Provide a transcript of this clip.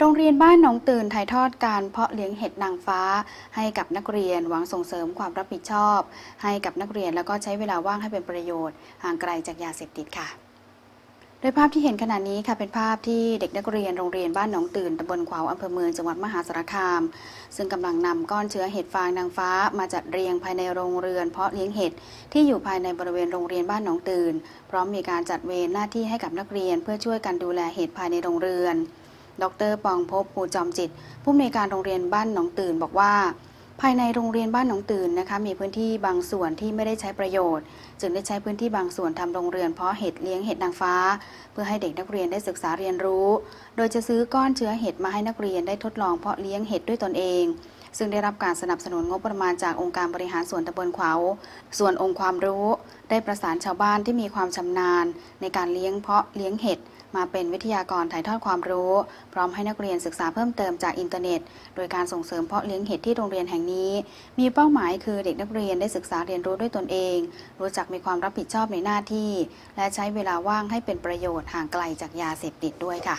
โรงเรียนบ้านหนองตื่นถ่ายทอดการเพาะเลี้ยงเห็ดนางฟ้า ให้กับนักเรียนหวังส่งเสริมความรับผิดชอบ ให้กับนักเรียนแล้วก็ใช้เวลาว่างให้เป็นประโยชน์ห่างไกลจากยาเสพติดค่ะโดยภาพที่เห็นขณะนี้ค่ะเป็นภาพที่เด็กนักเรียนโรงเรียนบ้านหนองตื่นตำบลขวาวอำเภอเมืองจังหวัดมหาสารคาม ซึ่งกำลังนำก้อนเชื้อเห็ดฟางนางฟ้า มาจัดเรียงภายในโรงเรือนเพาะเลี้ยงเห็ดที่อยู่ภายในบริเวณโรงเรียนบ้านหนองตื่น พร้อมมีการจัดเวรหน้าที่ให้กับนักเรียนเพื่อช่วยกันดูแลเห็ดภายในโรงเรือน ดรปองพบภูจอมจิต ผู้อำนวยการโรงเรียนบ้านหนองตื่นบอกว่า ภายในโรงเรียนบ้านหนองตื่นนะคะ มีพื้นที่บางส่วนที่ไม่ได้ใช้ประโยชน์ จึงได้ใช้พื้นที่บางส่วนทำโรงเรือนเพาะเห็ดเลี้ยงเห็ดนางฟ้า เพื่อให้เด็กนักเรียนได้ศึกษาเรียนรู้ โดยจะซื้อก้อนเชื้อเห็ดมาให้นักเรียนได้ทดลองเพาะเลี้ยงเห็ดด้วยตนเอง ซึ่งได้รับการสนับสนุนงบประมาณจากองค์การบริหารส่วนตำบลขวาวส่วนองค์ความรู้ ได้ประสานชาวบ้านที่มีความชำนาญ ในการเลี้ยงเพาะเลี้ยงเห็ดมาเป็นวิทยากรถ่ายทอดความรู้ พร้อมให้นักเรียนศึกษาเพิ่มเติมจากอินเทอร์เน็ต โดยการส่งเสริมเพาะเลี้ยงเห็ดที่โรงเรียนแห่งนี้ มีเป้าหมายคือเด็กนักเรียนได้ศึกษาเรียนรู้ด้วยตนเอง รู้จักมีความรับผิดชอบในหน้าที่ และใช้เวลาว่างให้เป็นประโยชน์ห่างไกลจากยาเสพติดด้วยค่ะ